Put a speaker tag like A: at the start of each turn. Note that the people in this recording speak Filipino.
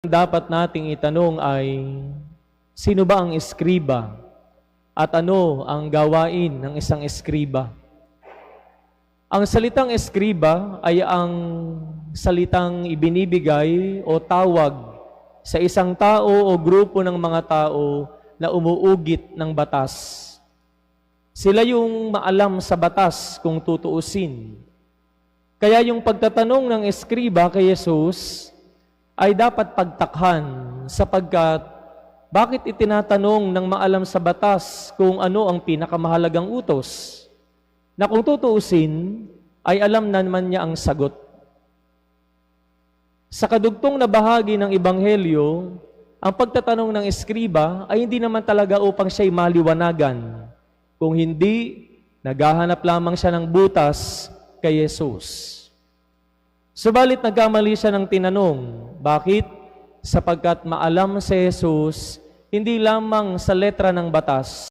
A: dapat nating itanong ay, sino ba ang eskriba? At ano ang gawain ng isang eskriba? Ang salitang eskriba ay ang salitang ibinibigay o tawag sa isang tao o grupo ng mga tao na umuugit ng batas. Sila yung maalam sa batas kung tutuusin. Kaya yung pagtatanong ng eskriba kay Jesus ay dapat pagtakhan sapagkat bakit itinatanong ng maalam sa batas kung ano ang pinakamahalagang utos? Na kung tutuusin, ay alam na naman niya ang sagot. Sa kadugtong na bahagi ng Ebanghelyo, ang pagtatanong ng eskriba ay hindi naman talaga upang siya'y maliwanagan. Kung hindi, naghahanap lamang siya ng butas kay Jesus. Subalit nagkamali siya ng tinanong, bakit? Sapagkat maalam si Jesus, hindi lamang sa letra ng batas,